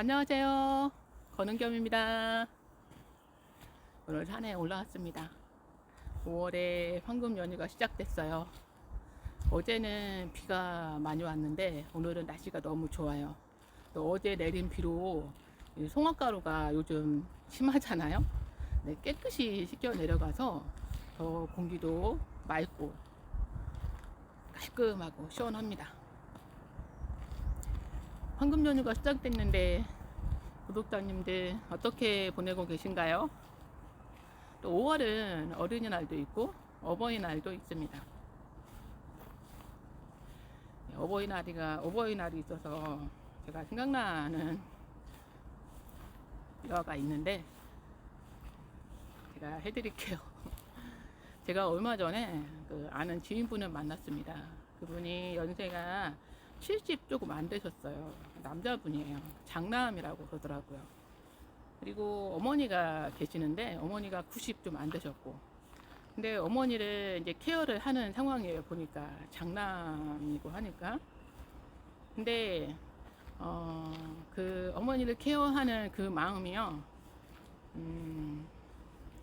안녕하세요. 권은겸입니다. 오늘 산에 올라왔습니다. 5월에 황금 연휴가 시작됐어요. 어제는 비가 많이 왔는데 오늘은 날씨가 너무 좋아요. 또 어제 내린 비로 이 송화가루가 요즘 심하잖아요. 네, 깨끗이 씻겨 내려가서 더 공기도 맑고 깔끔하고 시원합니다. 황금 연휴가 시작됐는데 구독자님들 어떻게 보내고 계신가요? 또 5월은 어린이날도 있고 어버이날도 있습니다. 네, 어버이날이가 어버이날이 있어서 제가 생각나는 일화가 있는데 제가 해드릴게요. 제가 얼마 전에 그 아는 지인분을 만났습니다. 그분이 연세가 70 조금 안 되셨어요. 남자분이에요. 장남이라고 그러더라고요. 그리고 어머니가 계시는데 어머니가 90 좀 안 되셨고. 근데 어머니를 이제 케어를 하는 상황이에요. 보니까 장남이고 하니까. 근데 어, 그 어머니를 케어하는 그 마음이요. 음,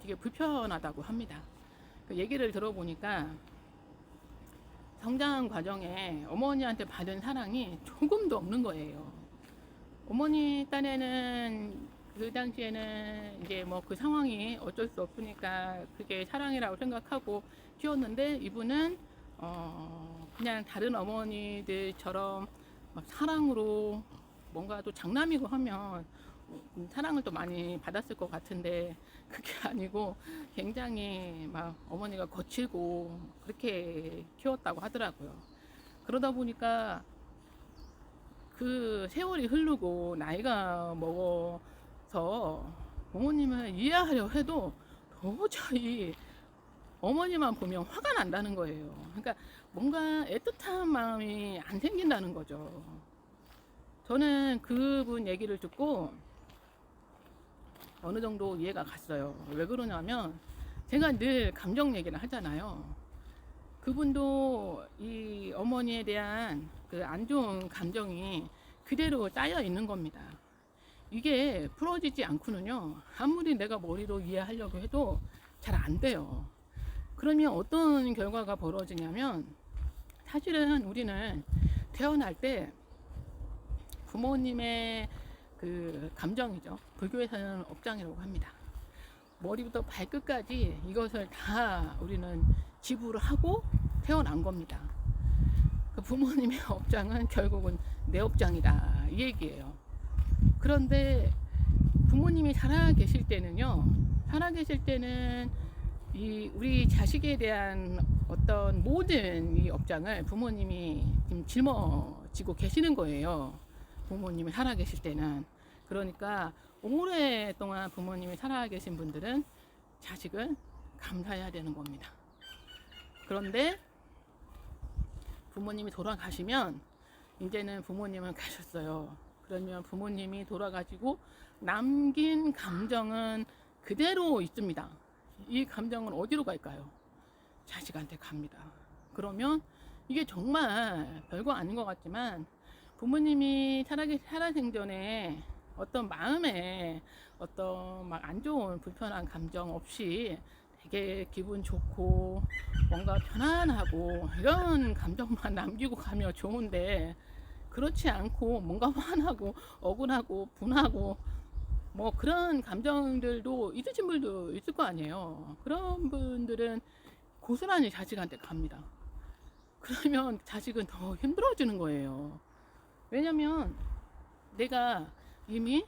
되게 불편하다고 합니다. 그 얘기를 들어보니까 성장 과정에 어머니한테 받은 사랑이 조금도 없는 거예요. 어머니 딴에는 그 당시에는 이제 뭐 그 상황이 어쩔 수 없으니까 그게 사랑이라고 생각하고 키웠는데 이분은 어 그냥 다른 어머니들처럼 막 사랑으로 뭔가 또 장남이고 하면 음, 사랑을 또 많이 받았을 것 같은데 그게 아니고 굉장히 막 어머니가 거칠고 그렇게 키웠다고 하더라고요. 그러다 보니까 그 세월이 흐르고 나이가 먹어서 부모님을 이해하려 해도 도저히 어머니만 보면 화가 난다는 거예요. 그러니까 뭔가 애틋한 마음이 안 생긴다는 거죠. 저는 그분 얘기를 듣고 어느 정도 이해가 갔어요. 왜 그러냐면 제가 늘 감정 얘기를 하잖아요. 그분도 이 어머니에 대한 그 안 좋은 감정이 그대로 쌓여 있는 겁니다. 이게 풀어지지 않고는요, 아무리 내가 머리로 이해하려고 해도 잘 안 돼요. 그러면 어떤 결과가 벌어지냐면, 사실은 우리는 태어날 때 부모님의 그 감정이죠. 불교에서는 업장이라고 합니다. 머리부터 발끝까지 이것을 다 우리는 지불을 하고 태어난 겁니다. 그 부모님의 업장은 결국은 내 업장이다 이 얘기예요. 그런데 부모님이 살아 계실 때는요, 살아 계실 때는 이 우리 자식에 대한 어떤 모든 이 업장을 부모님이 지금 짊어지고 계시는 거예요. 부모님이 살아 계실 때는 그러니까 오랫동안 부모님이 살아 계신 분들은 자식은 감사해야 되는 겁니다. 그런데 부모님이 돌아가시면 이제는 부모님은 가셨어요. 그러면 부모님이 돌아가시고 남긴 감정은 그대로 있습니다. 이 감정은 어디로 갈까요? 자식한테 갑니다. 그러면 이게 정말 별거 아닌 것 같지만 부모님이 살아계, 살아생전에 어떤 마음에 어떤 막 안 좋은 불편한 감정 없이 되게 기분 좋고 뭔가 편안하고 이런 감정만 남기고 가면 좋은데 그렇지 않고 뭔가 화나고 억울하고 분하고 뭐 그런 감정들도 있으신 분도 있을 거 아니에요. 그런 분들은 고스란히 자식한테 갑니다. 그러면 자식은 더 힘들어지는 거예요. 왜냐면 내가 이미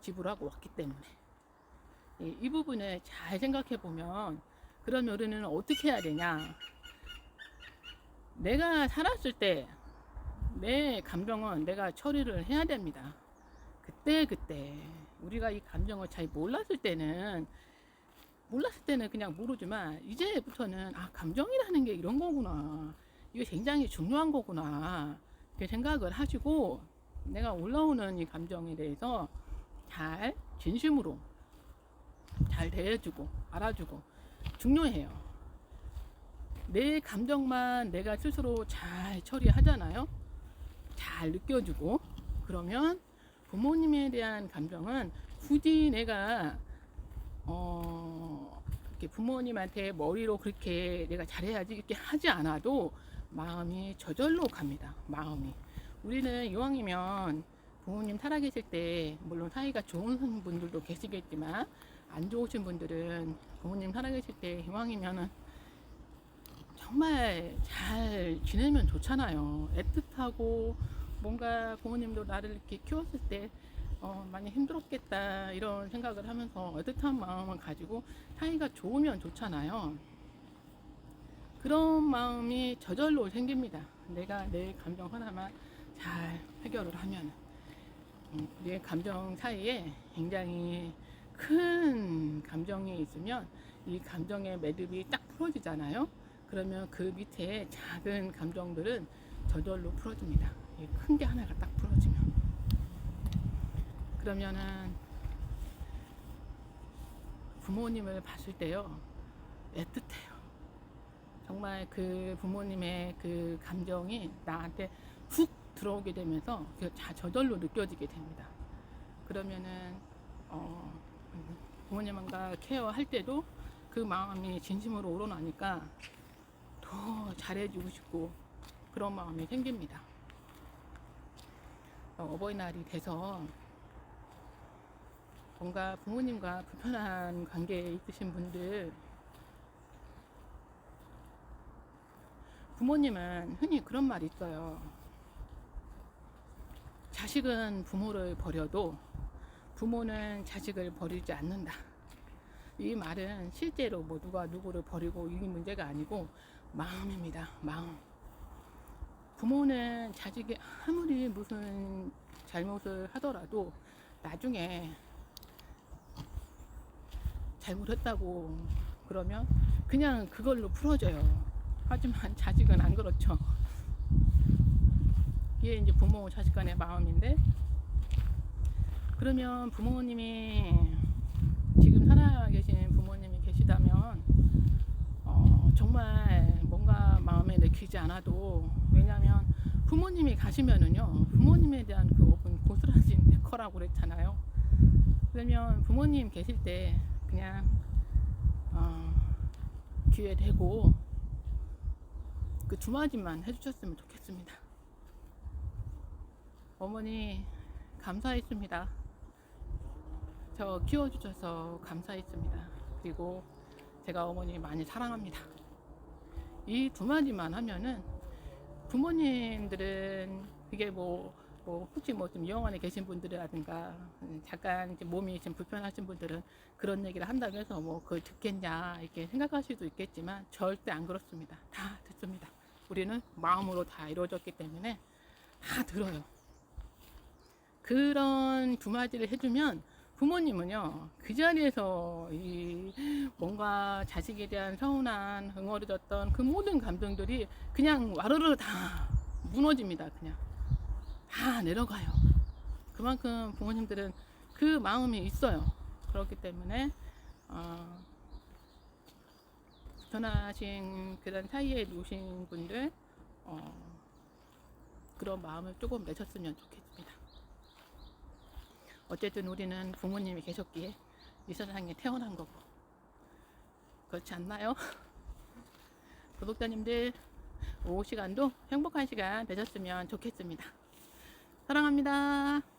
지불하고 왔기 때문에. 이, 이 부분을 잘 생각해 보면 그러면 우리는 어떻게 해야 되냐. 내가 살았을 때 내 감정은 내가 처리를 해야 됩니다. 그때 그때 우리가 이 감정을 잘 몰랐을 때는 몰랐을 때는 그냥 모르지만 이제부터는 아 감정이라는 게 이런 거구나. 이게 굉장히 중요한 거구나 이렇게 생각을 하시고 내가 올라오는 이 감정에 대해서 잘 진심으로 잘 대해주고 알아주고 중요해요. 내 감정만 내가 스스로 잘 처리하잖아요. 잘 느껴주고 그러면 부모님에 대한 감정은 굳이 내가 어 이렇게 부모님한테 머리로 그렇게 내가 잘해야지 이렇게 하지 않아도 마음이 저절로 갑니다. 마음이 우리는 이왕이면 부모님 살아계실 때 물론 사이가 좋은 분들도 계시겠지만 안 좋으신 분들은 부모님 살아계실 때 이왕이면은 정말 잘 지내면 좋잖아요. 애틋하고 뭔가 부모님도 나를 이렇게 키웠을 때 어, 많이 힘들었겠다 이런 생각을 하면서 애틋한 마음을 가지고 사이가 좋으면 좋잖아요. 그런 마음이 저절로 생깁니다. 내가 내 감정 하나만 잘 해결을 하면 음, 우리의 감정 사이에 굉장히 큰 감정이 있으면 이 감정의 매듭이 딱 풀어지잖아요. 그러면 그 밑에 작은 감정들은 저절로 풀어집니다. 큰 게 하나가 딱 풀어지면. 그러면은 부모님을 봤을 때요, 애틋해요. 정말 그 부모님의 그 감정이 나한테 훅 들어오게 되면서 그 자- 저절로 느껴지게 됩니다. 그러면은 어, 부모님과 케어할 때도 그 마음이 진심으로 우러나니까 더 잘해주고 싶고 그런 마음이 생깁니다. 어, 어버이날이 돼서 뭔가 부모님과 불편한 관계에 있으신 분들 부모님은 흔히 그런 말이 있어요. 자식은 부모를 버려도 부모는 자식을 버리지 않는다. 이 말은 실제로 뭐 누가 누구를 버리고 이 문제가 아니고 마음입니다. 마음. 부모는 자식이 아무리 무슨 잘못을 하더라도 나중에 잘못했다고 그러면 그냥 그걸로 풀어져요. 하지만 자식은 안 그렇죠. 이게 이제 부모 자식 간의 마음인데 그러면 부모님이 지금 살아계신 부모님이 계시다면 어, 정말 뭔가 마음에 내키지 않아도 왜냐하면 부모님이 가시면은요 부모님에 대한 그 어떤 고스란히 데커라고 그랬잖아요. 그러면 부모님 계실 때 그냥 어, 귀에 대고 그두 마디만 해주셨으면 좋겠습니다. 어머니 감사했습니다. 저 키워주셔서 감사했습니다. 그리고 제가 어머니 많이 사랑합니다. 이 두 마디만 하면은 부모님들은 이게 뭐, 뭐 혹시 뭐 좀 영안에 계신 분들이라든가 음, 잠깐 이제 몸이 좀 불편하신 분들은 그런 얘기를 한다고 해서 뭐 그걸 듣겠냐 이렇게 생각하실 수도 있겠지만 절대 안 그렇습니다. 다 듣습니다. 우리는 마음으로 다 이루어졌기 때문에 다 들어요. 그런 두 마디를 해주면 부모님은요 그 자리에서 이 뭔가 자식에 대한 서운한 응어리졌던 그 모든 감정들이 그냥 와르르 다 무너집니다 그냥. 다 내려가요. 그만큼 부모님들은 그 마음이 있어요. 그렇기 때문에 어, 불편하신 그런 사이에 놓으신 분들 어, 그런 마음을 조금 내셨으면 좋겠습니다. 어쨌든 우리는 부모님이 계셨기에 이 세상에 태어난 거고 그렇지 않나요? 구독자님들 오후 시간도 행복한 시간 되셨으면 좋겠습니다. 사랑합니다.